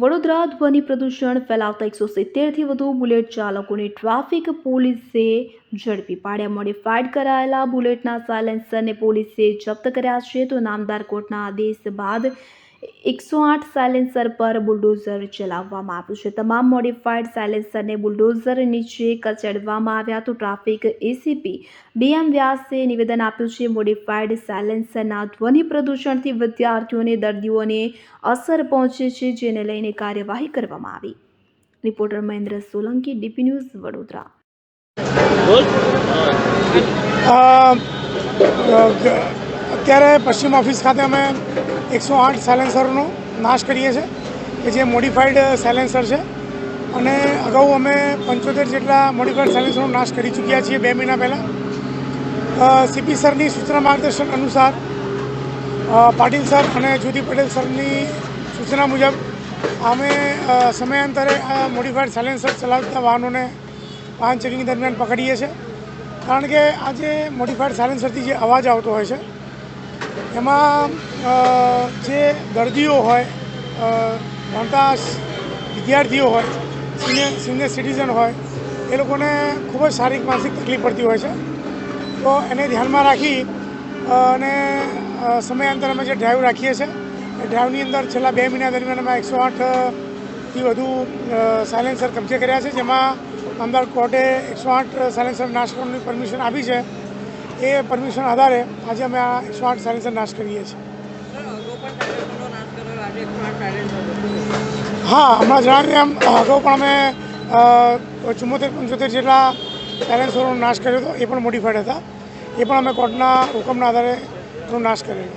વડોદરા ધ્વનિ પ્રદૂષણ ફેલાવતા એકસો સિત્તેરથી વધુ બુલેટ ચાલકોને ટ્રાફિક પોલીસે ઝડપી પાડ્યા. મોડિફાઈડ કરાયેલા બુલેટના સાયલેન્સરને પોલીસે જપ્ત કર્યા છે તો નામદાર કોર્ટના આદેશ બાદ એકસો આઠ સાયલેન્સર પર બુલડોઝર ચલાવવામાં આવ્યું છે. તમામ મોડિફાઈડ સાયલેન્સરને બુલડોઝર નીચે કચડવામાં આવ્યા તો ટ્રાફિક એસીપી ડીએમ વ્યાસે નિવેદન આપ્યું છે મોડિફાઈડ સાયલેન્સરના ધ્વનિ પ્રદૂષણથી વિદ્યાર્થીઓને દર્દીઓને અસર પહોંચે છે જેને લઈને કાર્યવાહી કરવામાં આવી. Reporter Mahendra Solanki DP news Vadodara. અત્યારે પશ્ચિમ ઓફિસ ખાતે અમે એકસો આઠ સાયલેન્સરનો નાશ કરીએ છીએ, કે જે મોડિફાઈડ સાયલેન્સર છે. અને અગાઉ અમે પંચોતેર જેટલા મોડિફાઈડ સાયલેન્સરનો નાશ કરી ચૂક્યા છીએ બે મહિના પહેલાં. સીપી સરની સૂચના માર્ગદર્શન અનુસાર પાટીલ સર અને જ્યોતિ પટેલ સરની સૂચના મુજબ અમે સમયાંતરે આ મોડિફાઈડ સાયલેન્સર ચલાવતા વાહનોને વાહન ચેકિંગ દરમિયાન પકડીએ છીએ. કારણ કે આ જે મોડિફાઈડ સાયલેન્સરથી જે અવાજ આવતો હોય છે એમાં જે દર્દીઓ હોય ભણતા વિદ્યાર્થીઓ હોય, સિનિયર સિનિયર સિટીઝન હોય, એ લોકોને ખૂબ જ શારીરિક, માનસિક તકલીફ પડતી હોય છે. તો એને ધ્યાનમાં રાખી અને સમયાંતરે અમે જે ડ્રાઈવ રાખીએ છીએ, એ ડ્રાઈવની અંદર છેલ્લા બે મહિના દરમિયાન અમે એકસો આઠથી વધુ સાયલેન્સર કબજે કર્યા છે, જેમાં અમદાવાદ કોર્ટે એકસો આઠ સાયલેન્સર નાશ કરવાની પરમિશન આપી છે. એ પરમિશન આધારે આજે અમે આ એકસો આઠ સાયલેન્સર નાશ કરીએ છીએ. હા, હમણાં જણાવ્યું એમ અગાઉ પણ અમે ચુમ્મોતેર, પંચોતેર જેટલા સાયલેન્સરોનો નાશ કર્યો હતો, એ પણ મોડિફાઈડ હતા. એ પણ અમે કોર્ટના હુકમના આધારે નાશ કરેલો.